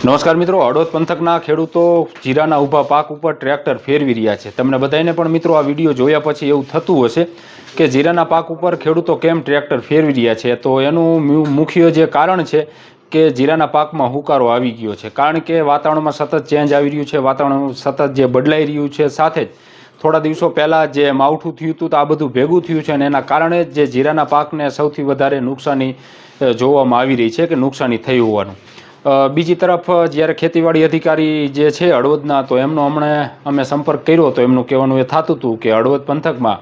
નમસ્કાર મિત્રો હળવદ પંથકના ખેડૂતો જીરાના ઊભા પાક ઉપર ટ્રેક્ટર ફેરવી રહ્યા છે. તમને બધાને પણ મિત્રો આ વીડિયો જોયા પછી એવું થતું હશે કે જીરાના પાક ઉપર ખેડૂતો કેમ ટ્રેક્ટર ફેરવી રહ્યા છે? તો એનું મુખ્ય જે કારણ છે કે જીરાના પાકમાં હુકારો આવી ગયો છે. કારણ કે વાતાવરણમાં સતત ચેન્જ આવી રહ્યું છે, વાતાવરણ સતત જે બદલાઈ રહ્યું છે, સાથે જ થોડા દિવસો પહેલાં જે માવઠું થયું હતું તો આ બધું ભેગું થયું છે અને એના કારણે જે જીરાના પાકને સૌથી વધારે નુકસાની જોવામાં આવી રહી છે કે નુકસાની થઈ હોવાનું. બીજી તરફ જ્યારે ખેતીવાડી અધિકારી જે છે હળવદના, તો એમનો હમણાં અમે સંપર્ક કર્યો તો એમનું કહેવાનું એ થતું હતું કે હળવદ પંથકમાં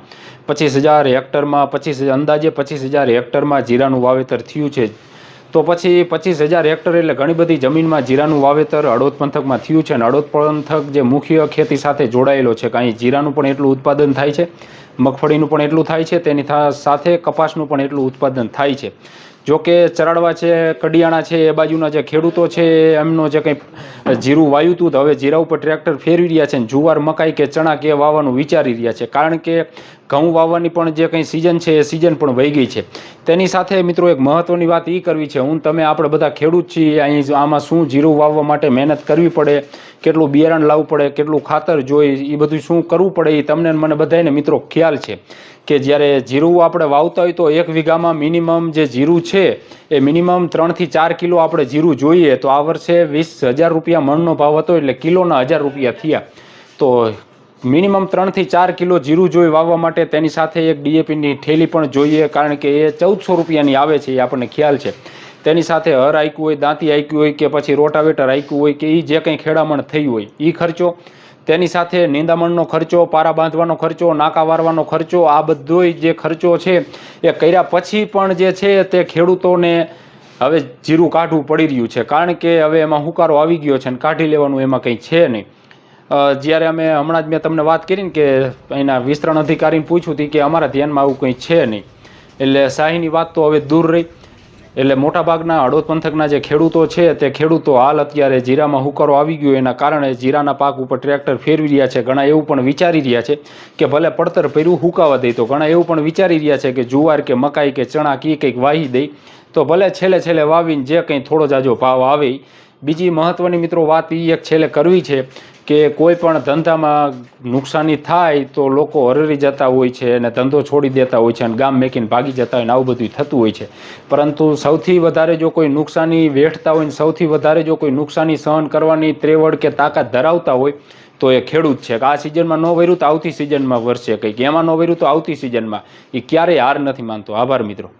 પચીસ હજાર હેક્ટરમાં, પચીસ અંદાજે પચીસ હજાર હેક્ટરમાં જીરાનું વાવેતર થયું છે. તો પછી પચીસ હજાર હેક્ટર એટલે ઘણી બધી જમીનમાં જીરાનું વાવેતર હળવદ પંથકમાં થયું છે અને હળવદ પંથક જે મુખ્ય ખેતી સાથે જોડાયેલો છે, કાંઈ જીરાનું પણ એટલું ઉત્પાદન થાય છે? મગફળીનું પણ એટલું થાય છે, તેની સાથે કપાસનું પણ એટલું ઉત્પાદન થાય છે. જો કે ચરાડવા છે, કડિયાણા છે, એ બાજુના જે ખેડૂતો છે, એમનો જે કંઈ જીરું વાયું હતું હવે જીરા ઉપર ટ્રેક્ટર ફેરવી રહ્યા છે જુવાર, મકાઈ કે ચણા કે વાવવાનું વિચારી રહ્યા છે. કારણ કે ઘઉં વાવવાની પણ જે કંઈ સિઝન છે, એ સિઝન પણ વહી ગઈ છે. તેની સાથે મિત્રો એક મહત્ત્વની વાત એ કરવી છે, હું, તમે આપણે બધા ખેડૂત છીએ, અહીં આમાં શું જીરું વાવવા માટે મહેનત કરવી પડે, કેટલું બિયારણ લાવવું પડે, કેટલું ખાતર જોઈ એ બધું શું કરવું પડે એ તમને મને બધાને મિત્રો ખ્યાલ છે કે જ્યારે જીરું આપણે વાવતા હોય તો એક વીઘામાં મિનિમમ જે જીરું છે એ મિનિમમ ત્રણથી ચાર કિલો આપણે જીરું જોઈએ તો આ વર્ષે વીસ હજાર રૂપિયા મણનો ભાવ હતો એટલે કિલોના હજાર રૂપિયા થયા. તો મિનિમમ ત્રણથી ચાર કિલો જીરું જોઈ વાવવા માટે તેની સાથે એક ડીએપીની થેલી પણ જોઈએ કારણ કે એ ચૌદસો રૂપિયાની આવે છે એ આપણને ખ્યાલ છે. તેની સાથે હર આયકું હોય, દાંતી આયકું હોય કે પછી રોટાવેટર આયકું હોય કે એ જે કંઈ ખેડામણ થયું હોય એ ખર્ચો તેની સાથે નિંદામણનો ખર્ચો, પારા બાંધવાનો ખર્ચો, નાકા વારવાનો ખર્ચો, આ બધોય જે ખર્ચો છે એ કર્યા પછી પણ જે છે તે ખેડૂતોને હવે જીરું કાઢવું પડી રહ્યું છે. કારણ કે હવે એમાં હુકારો આવી ગયો છે અને કાઢી લેવાનું એમાં કંઈ છે નહીં. જ્યારે અમે હમણાં જ મેં તમને વાત કરી ને કે એના વિસ્તરણ અધિકારીને પૂછ્યું હતી કે અમારા ધ્યાનમાં આવું કંઈ છે નહીં. એટલે શાહીની વાત તો હવે દૂર રહી. એટલે મોટાભાગના હળવદ પંથકના જે ખેડૂતો છે તે ખેડૂતો હાલ અત્યારે જીરામાં હુકારો આવી ગયો એના કારણે જીરાના પાક ઉપર ટ્રેક્ટર ફેરવી રહ્યા છે. ઘણા એવું પણ વિચારી રહ્યા છે કે ભલે પડતર પહેર્યું હુકાવા દે તો ઘણા એવું પણ વિચારી રહ્યા છે કે જુવાર કે મકાઈ કે ચણા કી કંઈક વાહી દઈ તો ભલે છેલ્લે છેલ્લે વાવીને જે કંઈ થોડો જાજો ભાવ આવે. બીજી મહત્વની મિત્રો વાત એ એક છેલ્લે કરવી છે કે કોઈ પણ ધંધામાં નુકસાની થાય તો લોકો હરરી જતા હોય છે અને ધંધો છોડી દેતા હોય છે અને ગામ મેકીને ભાગી જતા હોય ને આવું બધું થતું હોય છે. પરંતુ સૌથી વધારે જો કોઈ નુકસાની વેઠતા હોય ને સૌથી વધારે જો કોઈ નુકસાની સહન કરવાની ત્રેવડ કે તાકાત ધરાવતા હોય તો એ ખેડૂત છે. કે આ સિઝનમાં ન વર્યું તો આવતી સિઝનમાં વરસે કંઈક. એમાં ન વર્યું તો આવતી સિઝનમાં. એ ક્યારેય હાર નથી માનતો. આભાર મિત્રો.